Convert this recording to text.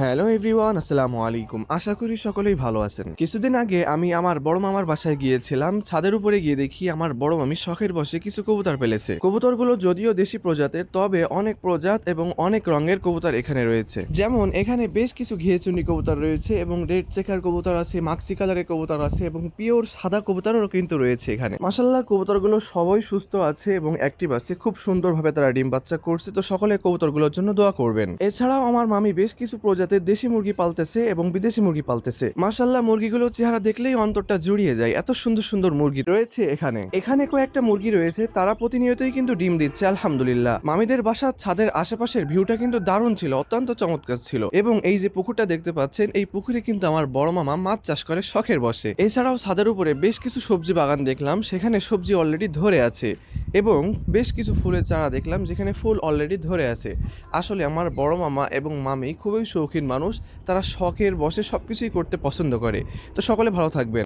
Hello everyone আসসালামু আলাইকুম। আশা করি সকলেই ভালো আছেন। কিছুদিন আগে আমি আমার বড় মামার বাসায় গিয়েছিলাম। ছাদের উপরে গিয়ে দেখি আমার বড় মামি শখের বসে কিছু কবুতর পেলেছে। কবুতরগুলো যদিও দেশি প্রজাতের তবে অনেক প্রজাত এবং অনেক রঙের কবুতর এখানে রয়েছে। যেমন, এখানে বেশ কিছু ঘিয়েচুনি কবুতর রয়েছে এবং রেড চেকার কবুতর আছে, মাক্সি কালারের কবুতর আছে এবং পিওর সাদা কবুতরও কিন্তু রয়েছে এখানে। মাসাল্লাহ কবুতরগুলো সবাই সুস্থ আছে এবং অ্যাক্টিভ আছে। খুব সুন্দরভাবে তারা ডিম বাচ্চা করছে। তো সকলে কবুতরগুলোর জন্য দোয়া করবেন। এছাড়াও আমার মামি বেশ কিছু প্রজাতির দেশি মুরগি পালতেছে এবং বিদেশি মুরগি পালতেছে। মাসাল্লাহ মুরগিগুলো চেহারা দেখলেই অন্তরটা জুড়িয়ে যায়। এত সুন্দর সুন্দর মুরগি রয়েছে এখানে। এখানে কয়েকটা মুরগি রয়েছে, তারা প্রতিনিয়তই কিন্তু ডিম দিচ্ছে, আলহামদুলিল্লাহ। মামিদের বাসার ছাদের আশেপাশের ভিউটা কিন্তু দারুণ ছিল, অত্যন্ত চমৎকার ছিল। এবং এই যে পুকুরটা দেখতে পাচ্ছেন, এই পুকুরে কিন্তু আমার বড় মামা মাছ চাষ করে, শখের বসে। এছাড়াও ছাদের উপরে বেশ কিছু সবজি বাগান দেখলাম, সেখানে সবজি অলরেডি ধরে আছে। এবং বেশ কিছু ফুলের চারা দেখলাম যেখানে ফুল অলরেডি ধরে আছে। আসলে আমার বড় মামা এবং মামি খুবই শৌখিন মানুষ, তারা শখের বসে সব কিছুই করতে পছন্দ করে। তো সকলে ভালো থাকবেন।